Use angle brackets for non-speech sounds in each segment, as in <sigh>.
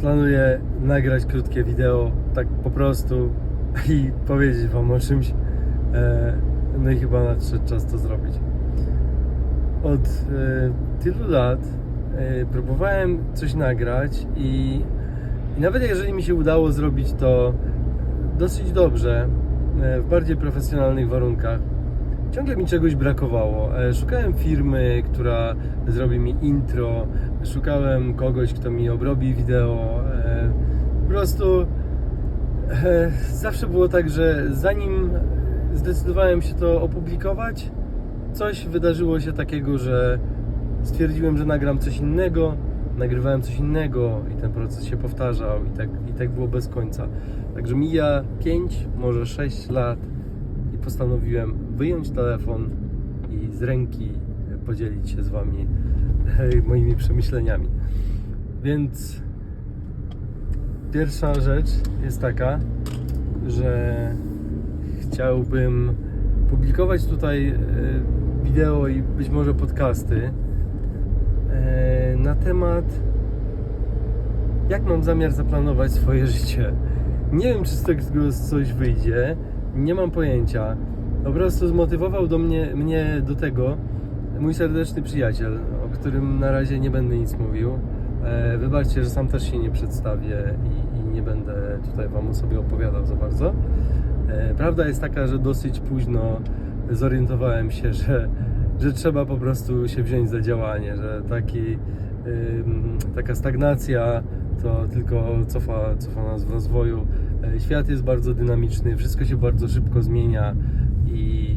planuję nagrać krótkie wideo, tak po prostu i powiedzieć Wam o czymś. E, No i chyba nadszedł czas to zrobić. Od e, tylu lat e, próbowałem coś nagrać i, i nawet jeżeli mi się udało zrobić to dosyć dobrze, w bardziej profesjonalnych warunkach, ciągle mi czegoś brakowało. E, Szukałem firmy, która zrobi mi intro, szukałem kogoś, kto mi obrobi wideo. e, Po prostu e, zawsze było tak, że zanim zdecydowałem się to opublikować, coś wydarzyło się takiego, że stwierdziłem, że nagram coś innego, nagrywałem coś innego i ten proces się powtarzał i tak, i tak było bez końca. Także mija 5, może 6 lat postanowiłem wyjąć telefon i z ręki podzielić się z Wami <laughs> moimi przemyśleniami. Więc pierwsza rzecz jest taka, że chciałbym publikować tutaj e, wideo i być może podcasty e, na temat jak mam zamiar zaplanować swoje <laughs> życie. Nie wiem, czy z tego coś wyjdzie, nie mam pojęcia. Po prostu zmotywował do mnie, mnie do tego mój serdeczny przyjaciel, o którym na razie nie będę nic mówił. E, Wybaczcie, że sam też się nie przedstawię i, i nie będę tutaj Wam o sobie opowiadał za bardzo. E, Prawda jest taka, że dosyć późno zorientowałem się, <laughs> że, że trzeba po prostu się wziąć za działanie, że taki, taka stagnacja to tylko cofa, cofa nas w rozwoju. E, Świat jest bardzo dynamiczny, wszystko się bardzo szybko zmienia i,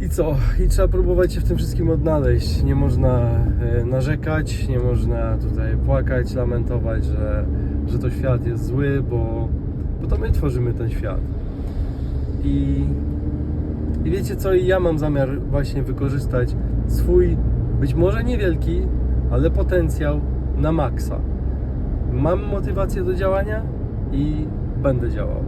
i co? I trzeba próbować się w tym wszystkim odnaleźć. Nie można e, narzekać, nie można tutaj płakać, lamentować, że, że to świat jest zły, bo, bo to my tworzymy ten świat. I, I wiecie co? I ja mam zamiar właśnie wykorzystać swój, być może niewielki, ale potencjał na maksa. Mam motywację do działania i będę działał.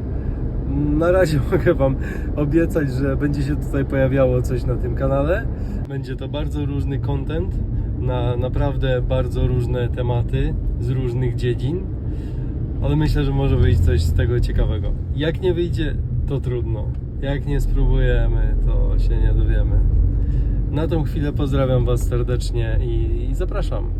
Na razie <laughs> mogę Wam obiecać, że będzie się tutaj pojawiało coś na tym kanale. Będzie to bardzo różny content na naprawdę bardzo różne tematy z różnych dziedzin, ale myślę, że może wyjść coś z tego ciekawego. Jak nie wyjdzie, to trudno. Jak nie spróbujemy, to się nie dowiemy. Na tą chwilę pozdrawiam Was serdecznie i, i zapraszam.